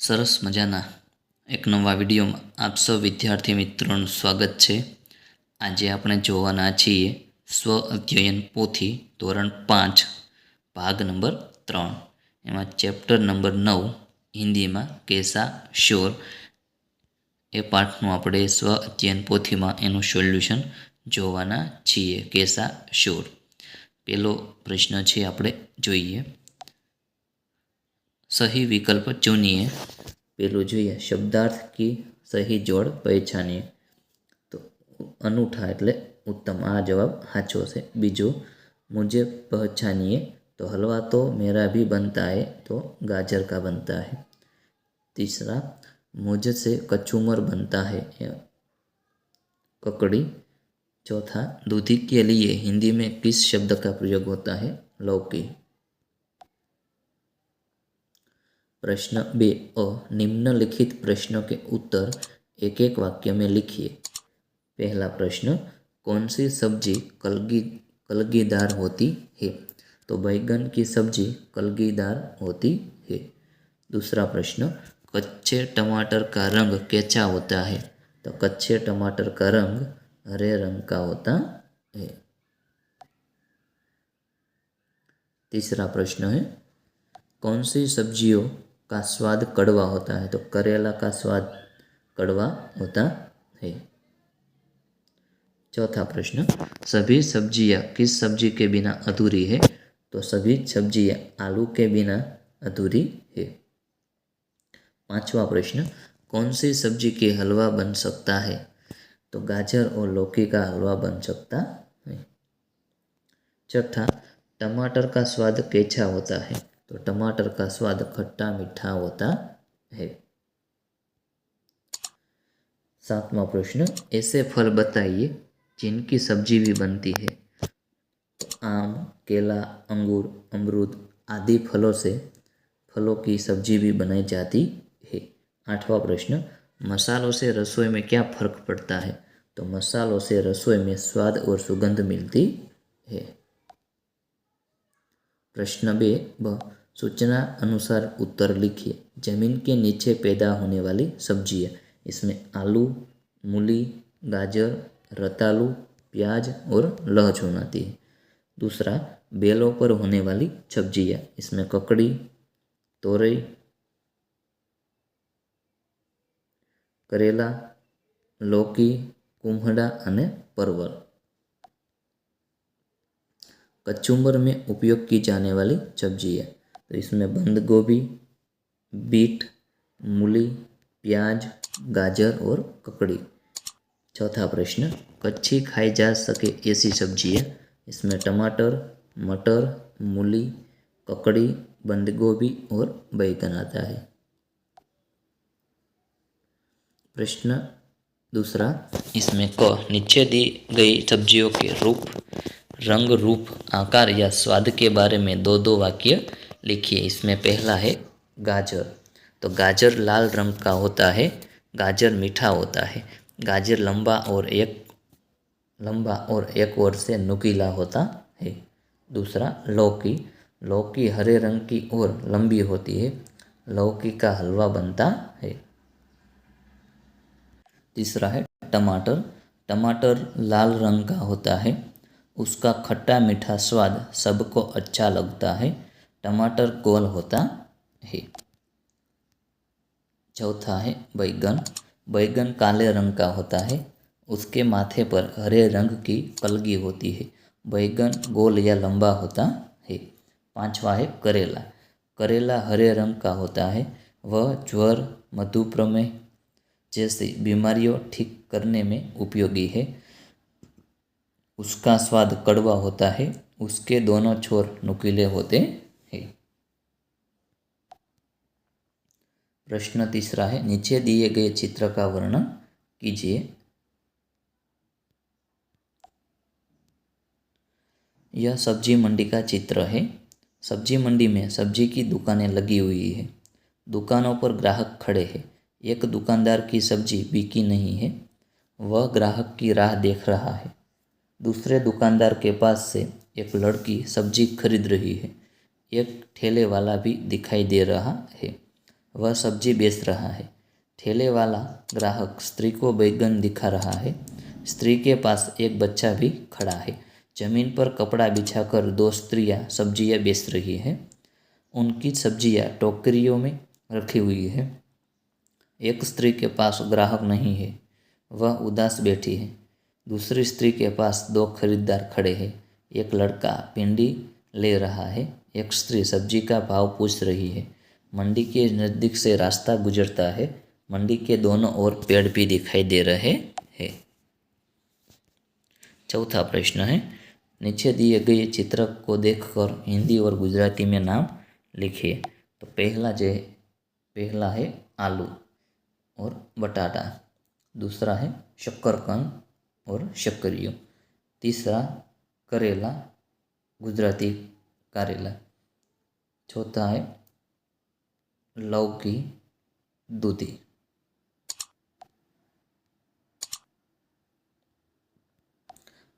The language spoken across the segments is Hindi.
સરસ મજાના એક નવા વિડીયોમાં આપ સૌ વિદ્યાર્થી મિત્રોનું સ્વાગત છે. આજે આપણે જોવાના છીએ સ્વ અધ્યયન પોથી ધોરણ પાંચ, ભાગ નંબર ત્રણ. એમાં ચેપ્ટર નંબર નવ, હિન્દીમાં કેસા શ્યોર. એ પાઠનું આપણે સ્વ અધ્યયન પોથીમાં એનું સોલ્યુશન જોવાના છીએ, કેસા શ્યોર. પેલો પ્રશ્ન છે, આપણે જોઈએ. सही विकल्प चुनिए। पेलू जो है, शब्दार्थ की सही जोड़ पहचानिए। तो अनूठा एट्ले उत्तम। आ जवाब हाचो से। बीजो, मुझे पहचानिए। तो हलवा तो मेरा भी बनता है तो गाजर का बनता है। तीसरा मुझसे कचूमर बनता है ककड़ी। चौथा, दूधी के लिए हिंदी में किस शब्द का प्रयोग होता है? लौकी। प्रश्न बे अ, निम्नलिखित प्रश्नों के उत्तर एक एक वाक्य में लिखिए। पहला प्रश्न कौन सी सब्ज़ी कलगी, कलगीदार होती है? तो बैगन की सब्ज़ी कलगीदार होती है। दूसरा प्रश्न, कच्चे टमाटर का रंग कैचा होता है? तो कच्चे टमाटर का रंग हरे रंग का होता है। तीसरा प्रश्न है कौन सी सब्जियों का स्वाद कड़वा होता है तो करेला का स्वाद कड़वा होता है। चौथा प्रश्न, सभी सब्ज़ियाँ किस सब्ज़ी के बिना अधूरी है? तो सभी सब्ज़ियाँ आलू के बिना अधूरी है। पांचवा प्रश्न, कौन सी सब्ज़ी के हलवा बन सकता है? तो गाजर और लौकी का हलवा बन सकता है। छठा टमाटर का स्वाद कैसा होता है? तो टमाटर का स्वाद खट्टा मीठा होता है। सातवां प्रश्न, ऐसे फल बताइए जिनकी सब्ज़ी भी बनती है। आम, केला, अंगूर, अमरूद आदि फलों से फलों की सब्ज़ी भी बनाई जाती है। आठवां प्रश्न, मसालों से रसोई में क्या फ़र्क पड़ता है? तो मसालों से रसोई में स्वाद और सुगंध मिलती है। प्रश्न ब सूचना अनुसार उत्तर लिखिए। ज़मीन के नीचे पैदा होने वाली सब्ज़ियाँ इसमें आलू, मूली, गाजर, रतालू, प्याज और लहसुन आती है। दूसरा, बेलों पर होने वाली सब्ज़ियाँ इसमें ककड़ी, तोरई, करेला, लौकी, कुम्हड़ा અને परवल। कचुम्बर में उपयोग की जाने वाली सब्ज़ियाँ तो इसमें बंद गोभी, बीट, मूली, प्याज, गाजर और ककड़ी। चौथा प्रश्न, कच्ची खाई जा सके ऐसी सब्ज़ी है। इसमें टमाटर, मटर, मूली, ककड़ी, बंद गोभी और बैगन आता है। प्रश्न दूसरा, इसमें क, नीचे दी गई सब्जियों के रूप, रंग रूप, आकार या स्वाद के बारे में दो दो वाक्य लिखिए, इसमें पहला है गाजर। तो गाजर लाल रंग का होता है, गाजर मीठा होता है। गाजर लंबा और एक, लंबा और एक ओर से नुकीला होता है। दूसरा, लौकी। लौकी हरे रंग की और लंबी होती है, लौकी का हलवा बनता है। तीसरा है टमाटर। टमाटर लाल रंग का होता है, उसका खट्टा मीठा स्वाद सबको अच्छा लगता है। टमाटर गोल होता है। चौथा है बैगन। बैगन काले रंग का होता है। उसके माथे पर हरे रंग की कलगी होती है। बैगन गोल या लंबा होता है। पांचवा है करेला। करेला हरे रंग का होता है। वह ज्वर, मधुप्रमेह जैसी बीमारियों ठीक करने में उपयोगी है। उसका स्वाद कड़वा होता है। उसके दोनों छोर नुकीले होते हैं प्रश्न तीसरा है, नीचे दिए गए चित्र का वर्णन कीजिए। यह सब्ज़ी मंडी का चित्र है। सब्ज़ी मंडी में सब्ज़ी की दुकानें लगी हुई है। दुकानों पर ग्राहक खड़े हैं। एक दुकानदार की सब्ज़ी बिकी नहीं है। वह ग्राहक की राह देख रहा है। दूसरे दुकानदार के पास से एक लड़की सब्ज़ी खरीद रही है। एक ठेले वाला भी दिखाई दे रहा है। वह सब्ज़ी बेच रहा है। ठेले वाला ग्राहक स्त्री को बैगन दिखा रहा है। स्त्री के पास एक बच्चा भी खड़ा है। ज़मीन पर कपड़ा बिछाकर दो स्त्रियाँ सब्ज़ियाँ बेच रही हैं। उनकी सब्ज़ियाँ टोकरियों में रखी हुई है। एक स्त्री के पास ग्राहक नहीं है। वह उदास बैठी है। दूसरी स्त्री के पास दो खरीदार खड़े हैं। एक लड़का पिंडी ले रहा है। एक स्त्री सब्ज़ी का भाव पूछ रही है। मंडी के नज़दीक से रास्ता गुजरता है। मंडी के दोनों ओर पेड़ भी दिखाई दे रहे हैं। चौथा प्रश्न है, नीचे दिए गए चित्र को देखकर हिंदी और गुजराती में नाम लिखिए। तो पहला जो, पहला है आलू और बटाटा। दूसरा है शक्करकंद और शक्करियो तीसरा करेला, गुजराती करेला। चौथा है लौकी दूधी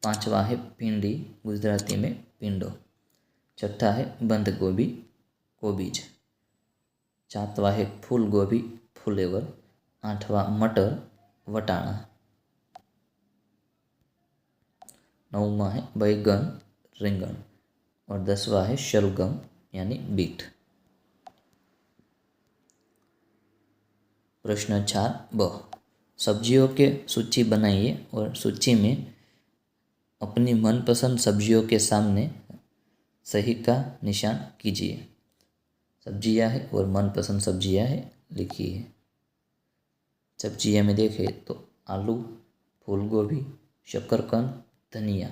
पांचवा है भिंडी गुजराती में पिंडो। छठा है बंद गोभी, कोबीज। सातवा है फूल गोभी, फुलेवर। आठवा मटर, वटाणा। नौवा है बैगन, रिंगण। और दसवा है शलगम, यानी बीट। प्रश्न चार, ब। सब्जियों के सूची बनाइए और सूची में अपनी मनपसंद सब्जियों के सामने सही का निशान कीजिए। सब्ज़ियाँ है और मनपसंद सब्ज़ियाँ है, लिखिए। सब्ज़ियाँ में देखें तो आलू फूल गोभी शक्करकंद धनिया,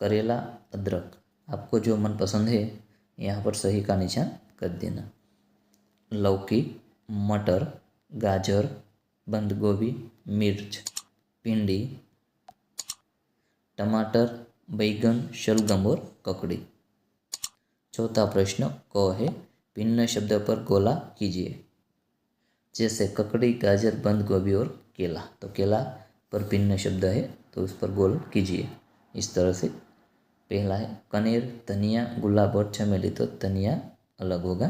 करेला, अदरक। आपको जो मनपसंद है, यहाँ पर सही का निशान कर देना। लौकी, मटर गाजर बंद गोभी मिर्च, भिंडी, टमाटर, बैगन, शलगम और ककड़ी। चौथा प्रश्न, क है? भिन्न शब्द पर गोला कीजिए। जैसे ककड़ी, गाजर बंद गोभी और केला। तो केला पर भिन्न शब्द है तो उस पर गोल कीजिए। इस तरह से। पहला है कनेर धनिया, गुलाब और चमेली तो धनिया अलग होगा,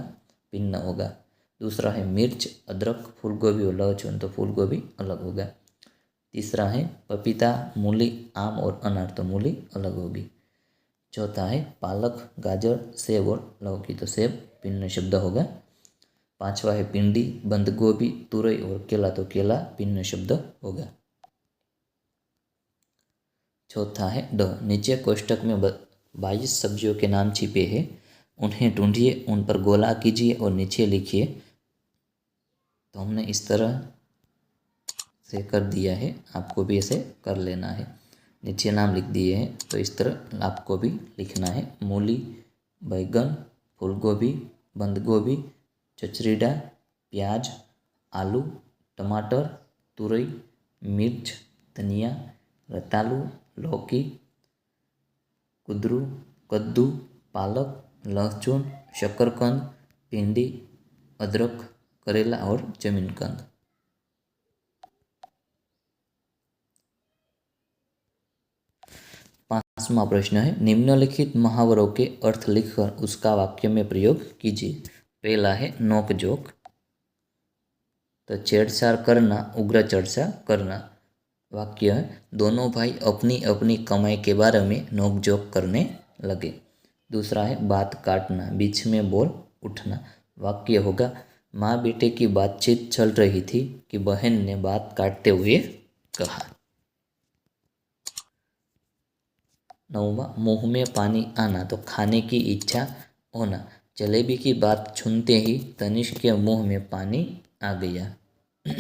भिन्न होगा। दूसरा है मिर्च, अदरक फूल गोभी और लहसुन तो फूल गोभी अलग होगा तीसरा है पपीता, मूली, आम और अनार। तो मूली अलग होगी। चौथा है पालक, गाजर, सेब और लौकी तो सेब भिन्न शब्द होगा पांचवा है पिंडी बंद गोभी तुरई और केला। तो केला भिन्न शब्द होगा चौथा है ड। नीचे कोष्टक में बाईस सब्जियों के नाम छिपे हैं। उन्हें ढूंढिए, उन पर गोला कीजिए और नीचे लिखिए। तो हमने इस तरह से कर दिया है। आपको भी ऐसे कर लेना है। नीचे नाम लिख दिए हैं। तो इस तरह आपको भी लिखना है। मूली, बैगन फूल गोभी बंद गोभी चचरीडा, प्याज, आलू, टमाटर, तुरई, मिर्च, धनिया, रतालू, लौकी, कुदरू, कद्दू, पालक, लहसुन शक्करकंद भिंडी, अदरक करेला और जमीनकंद पांचवा प्रश्न है, निम्नलिखित मुहावरों के अर्थ लिखकर उसका वाक्य में प्रयोग कीजिए। पहला है, नोक जोक। तो छेड़छाड़ करना, उग्र चर्चा करना। वाक्य है, दोनों भाई अपनी अपनी कमाई के बारे में नोक जोक करने लगे। दूसरा है, बात काटना, बीच में बोल उठना। वाक्य होगा माँ बेटे की बातचीत चल रही थी कि बहन ने बात काटते हुए कहा, नौवा, मुँह में पानी आना तो खाने की इच्छा होना। जलेबी की बात सुनते ही तनिष्क के मुँह में पानी आ गया।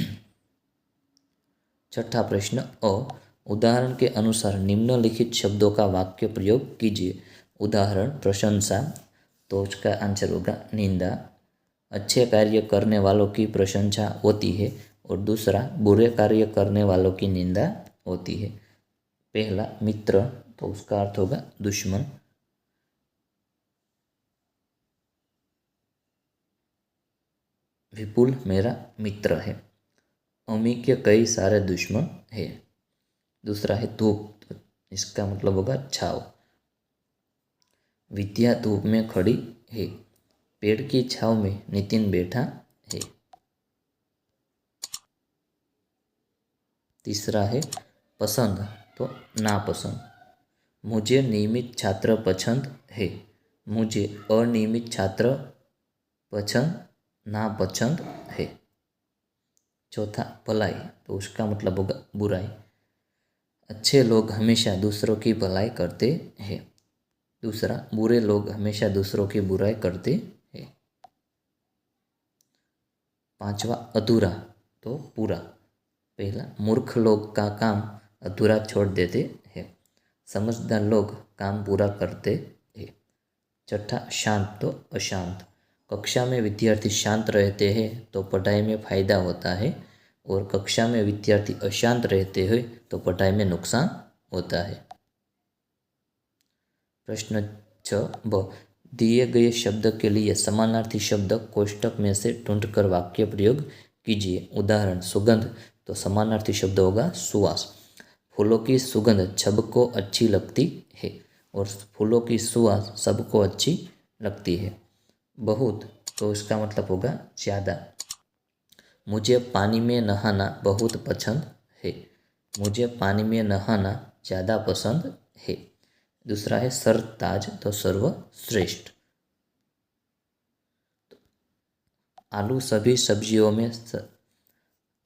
छठा प्रश्न अ उदाहरण के अनुसार निम्नलिखित शब्दों का वाक्य प्रयोग कीजिए। उदाहरण, प्रशंसा तो उसका आंसर होगा, निंदा अच्छे कार्य करने वालों की प्रशंसा होती है और दूसरा, बुरे कार्य करने वालों की निंदा होती है। पहला मित्र तो उसका अर्थ होगा दुश्मन। विपुल मेरा मित्र है। अमी के कई सारे दुश्मन है। दूसरा है धूप तो इसका मतलब होगा छाव। विद्या धूप में खड़ी है। पेड़ की छाव में नितिन बैठा है। तीसरा है पसंद तो नापसंद। मुझे नियमित छात्र पसंद है। मुझे अनियमित छात्र पसंद, नापसंद है। चौथा, भलाई तो उसका मतलब होगा बुराई। अच्छे लोग हमेशा दूसरों की भलाई करते हैं। दूसरा, बुरे लोग हमेशा दूसरों की बुराई करते पांचवा अधूरा तो पूरा। पहला, मूर्ख लोग का काम अधूरा छोड़ देते हैं। समझदार लोग काम पूरा करते हैं। छठा शांत तो अशांत। कक्षा में विद्यार्थी शांत रहते हैं तो पढ़ाई में फ़ायदा होता है। और कक्षा में विद्यार्थी अशांत रहते हैं तो पढ़ाई में नुकसान होता है। प्रश्न छ दिए गए शब्द के लिए समानार्थी शब्द कोष्टक में से ढूंढकर वाक्य प्रयोग कीजिए। उदाहरण, सुगंध तो समानार्थी शब्द होगा सुवास। फूलों की सुगंध सबको अच्छी लगती है और फूलों की सुवास सबको अच्छी लगती है। बहुत तो इसका मतलब होगा ज़्यादा। मुझे पानी में नहाना बहुत पसंद है। मुझे पानी में नहाना ज़्यादा पसंद है। दूसरा है सरताज तो सर्वश्रेष्ठ। आलू सभी सब्जियों में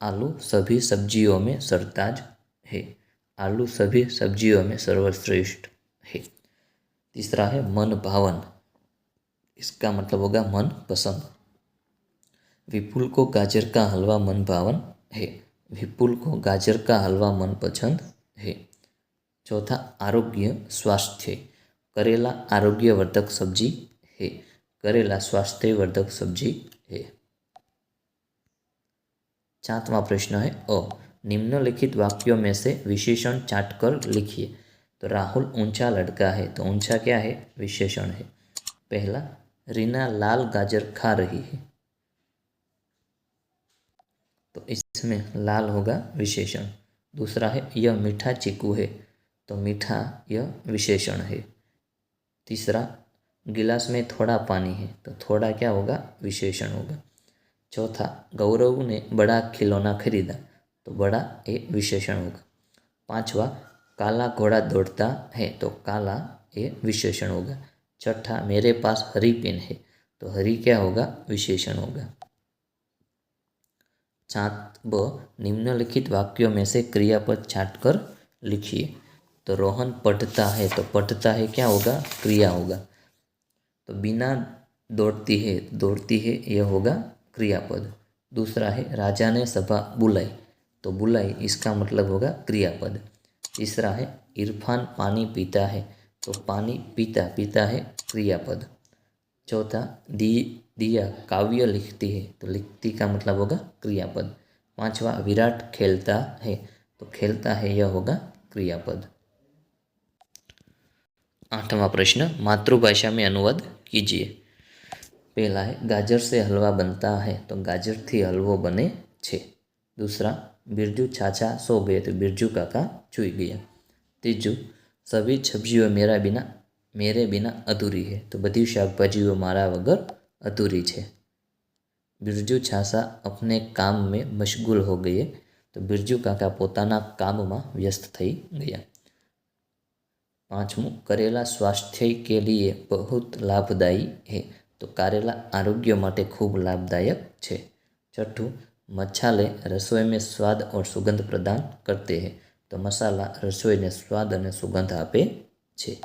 आलू सभी सब्जियों में सरताज है। आलू सभी सब्जियों में सर्वश्रेष्ठ है। तीसरा है मन भावन। इसका मतलब होगा मन पसंद। विपुल को गाजर का हलवा मन भावन है। विपुल को गाजर का हलवा मन पसंद है। चौथा आरोग्य स्वास्थ्य। करेला आरोग्यवर्धक सब्ज़ी है। करेला स्वास्थ्यवर्धक सब्ज़ी है। सातवां प्रश्न है अ। निम्नलिखित वाक्यों में से विशेषण चाट कर लिखिए। तो राहुल ऊँचा लड़का है तो ऊँचा क्या है? विशेषण है। पहला, रीना लाल गाजर खा रही है। तो इसमें लाल होगा विशेषण। दूसरा है, यह मीठा चीकू है। तो मीठा यह विशेषण है। तीसरा, गिलास में थोड़ा पानी है तो थोड़ा क्या होगा? विशेषण होगा। चौथा, गौरव ने बड़ा खिलौना खरीदा तो बड़ा ये विशेषण होगा। पांचवा, काला घोड़ा दौड़ता है तो काला ये विशेषण होगा। छठा, मेरे पास हरी पेन है तो हरी क्या होगा? विशेषण होगा। सात, ब, निम्नलिखित वाक्यों में से क्रियापद छाट कर लिखिए। तो रोहन पढ़ता है तो पढ़ता है क्या होगा? क्रिया होगा। तो बिना दौड़ती है दौड़ती है, यह होगा क्रियापद। दूसरा है, राजा ने सभा बुलाई तो बुलाई, इसका मतलब होगा क्रियापद। तीसरा है, इरफान पानी पीता है तो पानी पीता पीता है क्रियापद। चौथा, दी, दिया काव्य लिखती है तो लिखती का मतलब होगा क्रियापद। पांचवा, विराट खेलता है तो खेलता है, यह होगा क्रियापद। आठवां प्रश्न, मातृभाषा में अनुवाद कीजिए। पहला है, गाजर से हलवा बनता है तो गाजर थी हलवो बने छे। दूसरा, बिरजू छाछा सो गए तो बिरजू काका छुई गया। तीजू, सभी सब्जियों मेरा बिना, मेरे बिना अधूरी है तो बधी शाकभाजीओ मारा वगर अधूरी है बिरजू छासा अपने काम में मशगूल हो गए तो बिरजू काका पोताना काम में व्यस्त थी गया। पांचवों करेला स्वास्थ्य के लिए बहुत लाभदायी है तो करेला आरोग्य माटे खूब लाभदायक है छठू मसाले रसोई में स्वाद और सुगंध प्रदान करते हैं तो मसाला रसोई ने स्वाद और सुगंध आपे छे